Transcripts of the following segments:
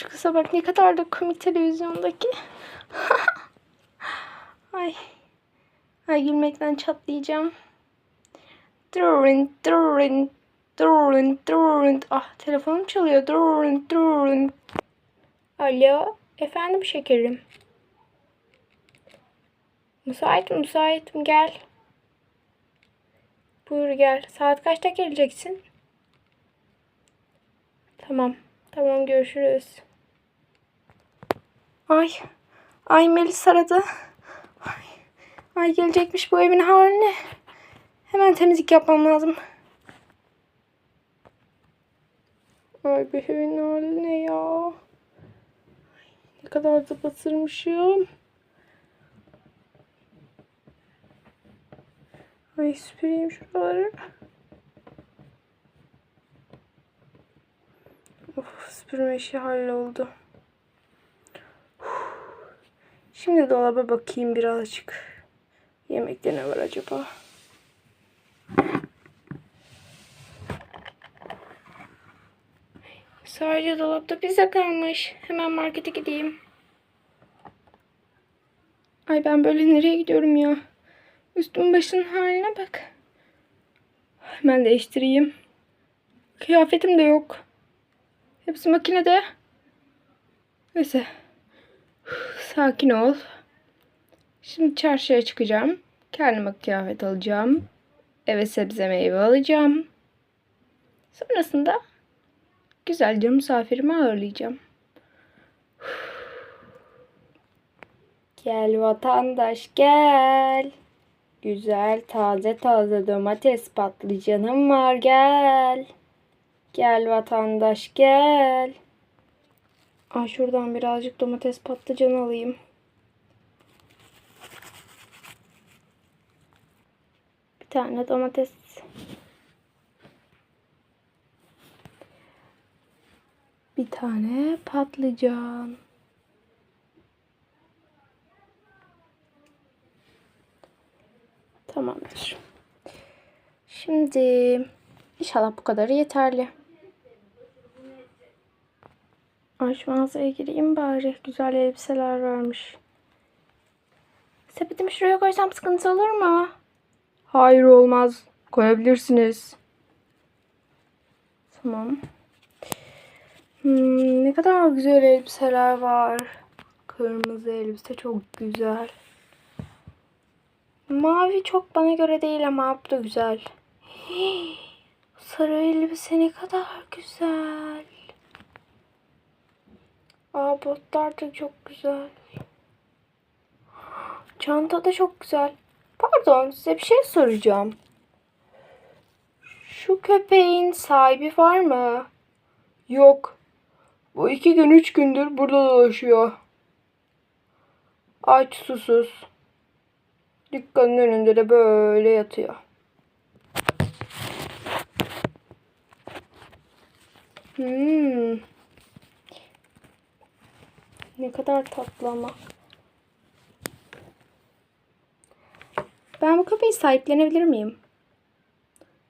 şu kıza bak ne kadar da komik televizyondaki. Ay. Ay gülmekten çatlayacağım. Durun, durun, durun, durun. Ah telefonum çalıyor. Durun, durun. Alo. Efendim şekerim. Müsaitim, müsaitim. Gel. Buyur gel. Saat kaçta geleceksin? Tamam. Tamam görüşürüz. Ay. Ay Melis aradı. Ay. Ay gelecekmiş bu evin haline. Hemen temizlik yapmam lazım. Ay bu evin hali ne ya? Ne kadar da batırmışım. Ay süpüreyim şuraları. Of süpürme işi halloldu. Şimdi dolaba bakayım birazcık. Yemekte ne var acaba? Sadece dolapta pizza kalmış. Hemen markete gideyim. Ay ben böyle nereye gidiyorum ya? Üstüm başın haline bak. Hemen değiştireyim. Kıyafetim de yok. Hepsi makinede. Neyse. Sakin ol. Şimdi çarşıya çıkacağım. Kendime kıyafet alacağım. Eve sebze meyve alacağım. Sonrasında güzelce misafirimi ağırlayacağım. Gel vatandaş gel. Güzel taze taze domates patlıcanım var gel. Gel vatandaş gel. Ay şuradan birazcık domates patlıcan alayım. Bir tane domates. Bir tane patlıcan. Tamamdır. Şimdi inşallah bu kadarı yeterli. Şu mağazaya gireyim bari. Güzel elbiseler varmış. Sepetimi şuraya koysam sıkıntı olur mu? Hayır olmaz. Koyabilirsiniz. Tamam. Hmm, ne kadar güzel elbiseler var. Kırmızı elbise çok güzel. Mavi çok bana göre değil ama bu da güzel. Hii, sarı elbise ne kadar güzel. Aa botlar da çok güzel. Çanta da çok güzel. Pardon size bir şey soracağım. Şu köpeğin sahibi var mı? Yok. Bu iki gün üç gündür burada dolaşıyor. Aç susuz. Dükkanın önünde de böyle yatıyor. Hmm. Ne kadar tatlı ama. Ben bu köpeği sahiplenebilir miyim?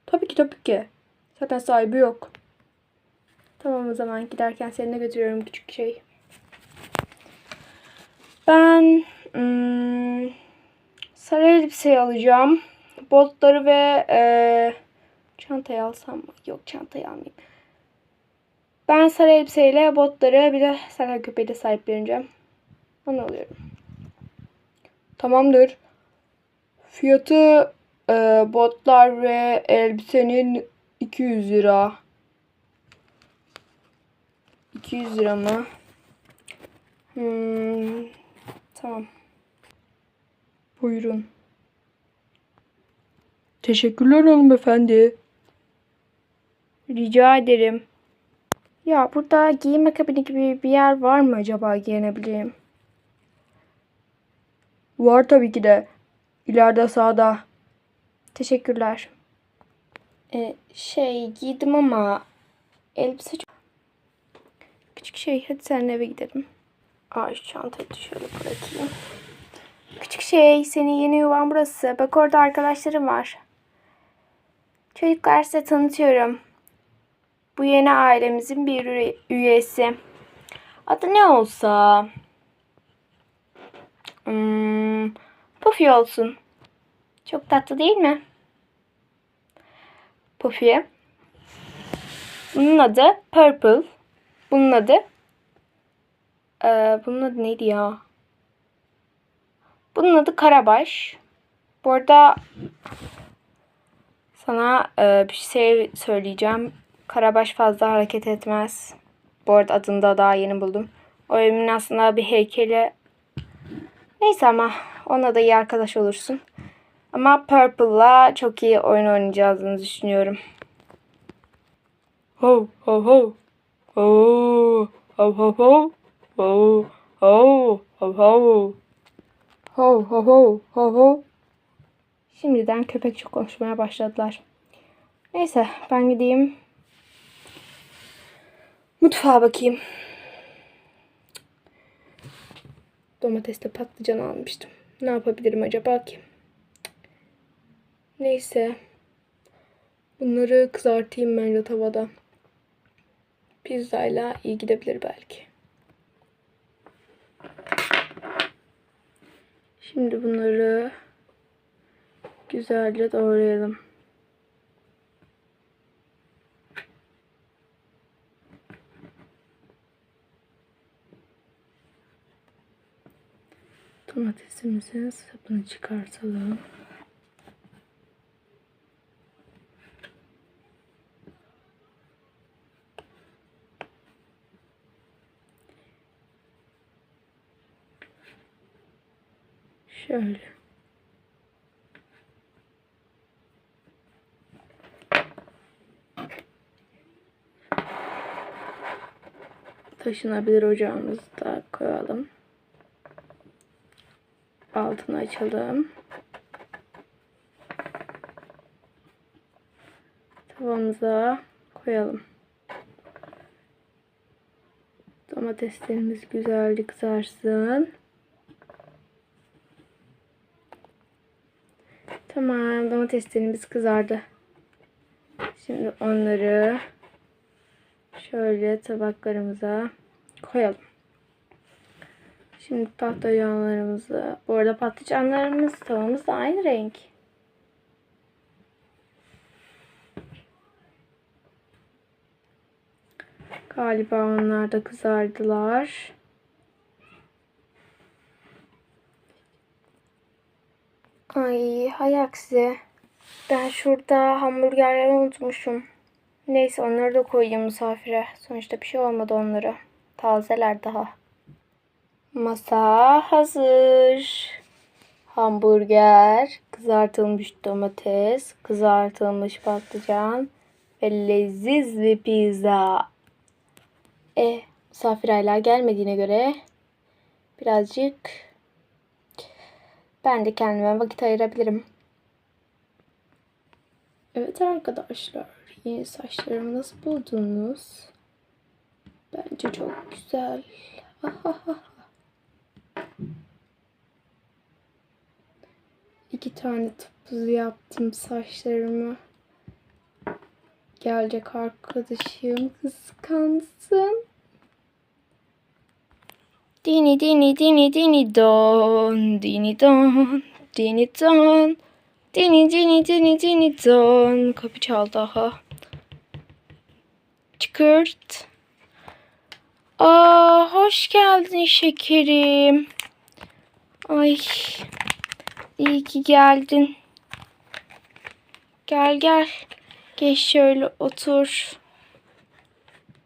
Tabii ki tabii ki. Zaten sahibi yok. Tamam o zaman giderken seni de götürüyorum küçük şey. Ben hmm, sarı elbiseyi alacağım. Botları ve e, çantayı alsam mı? Yok çantayı almayayım. Ben sarı elbiseyle botları bir de zaten köpeği de sahipleneceğim. Onu alıyorum. Tamamdır. Fiyatı e, botlar ve elbisenin 200 lira. 200 lira mı? Hmm, tamam. Buyurun. Teşekkürler hanımefendi. Rica ederim. Ya burada giyinme kabini gibi bir yer var mı acaba giyinebileyim? Var tabii ki de. İleride sağda. Teşekkürler. Ee, şey giydim ama elbise çok... Küçük şey hadi sen eve gidelim. Ay çantayı da şöyle bırakayım. Küçük şey senin yeni yuvan burası. Bak orada arkadaşlarım var. Çocuklar size tanıtıyorum. Bu yeni ailemizin bir üye- üyesi. Adı ne olsa? Hmm, Puffy olsun. Çok tatlı değil mi? Puffy. Bunun adı Purple. Bunun adı ee, bunun adı neydi ya? Bunun adı Karabaş. Bu arada sana e, bir şey söyleyeceğim. Karabaş fazla hareket etmez. Bu arada adını da daha yeni buldum. O evimin aslında bir heykeli. Neyse ama ona da iyi arkadaş olursun. Ama Purple'la çok iyi oyun oynayacağını düşünüyorum. Ho ho ho. Ho ho ho ho. Ho ho ho ho. Ho ho ho ho ho. Şimdiden köpek çok konuşmaya başladılar. Neyse ben gideyim. Mutfağa bakayım. Domatesle patlıcan almıştım. Ne yapabilirim acaba ki? Neyse. Bunları kızartayım ben de tavada. Pizzayla iyi gidebilir belki. Şimdi bunları güzelce doğrayalım. Domatesimizin sapını çıkartalım. Şöyle. Taşınabilir ocağımızı da koyalım. Altını açalım. Tavamıza koyalım. Domateslerimiz güzelce kızarsın. Tamam domateslerimiz kızardı. Şimdi onları şöyle tabaklarımıza koyalım. Şimdi patlıcanlarımızı, bu arada patlıcanlarımız tavamız da aynı renk. Galiba onlar da kızardılar. Ay hay aksi. Ben şurada hamburgerleri unutmuşum. Neyse onları da koyayım misafire. Sonuçta bir şey olmadı onlara. Tazeler daha. Masa hazır. Hamburger, kızartılmış domates, kızartılmış patlıcan ve leziz bir pizza. E, misafir hala gelmediğine göre birazcık ben de kendime vakit ayırabilirim. Evet arkadaşlar, yeni saçlarımı nasıl buldunuz? Bence çok güzel. İki tane topuz yaptım saçlarımı. Gelecek arkadaşım kıskansın. Dini dini dini dini don dini don dini don dini dini dini dini don kapı çaldı aha. Çıkırt. Aa hoş geldin şekerim. Ay iyi ki geldin. Gel gel. Geç şöyle otur.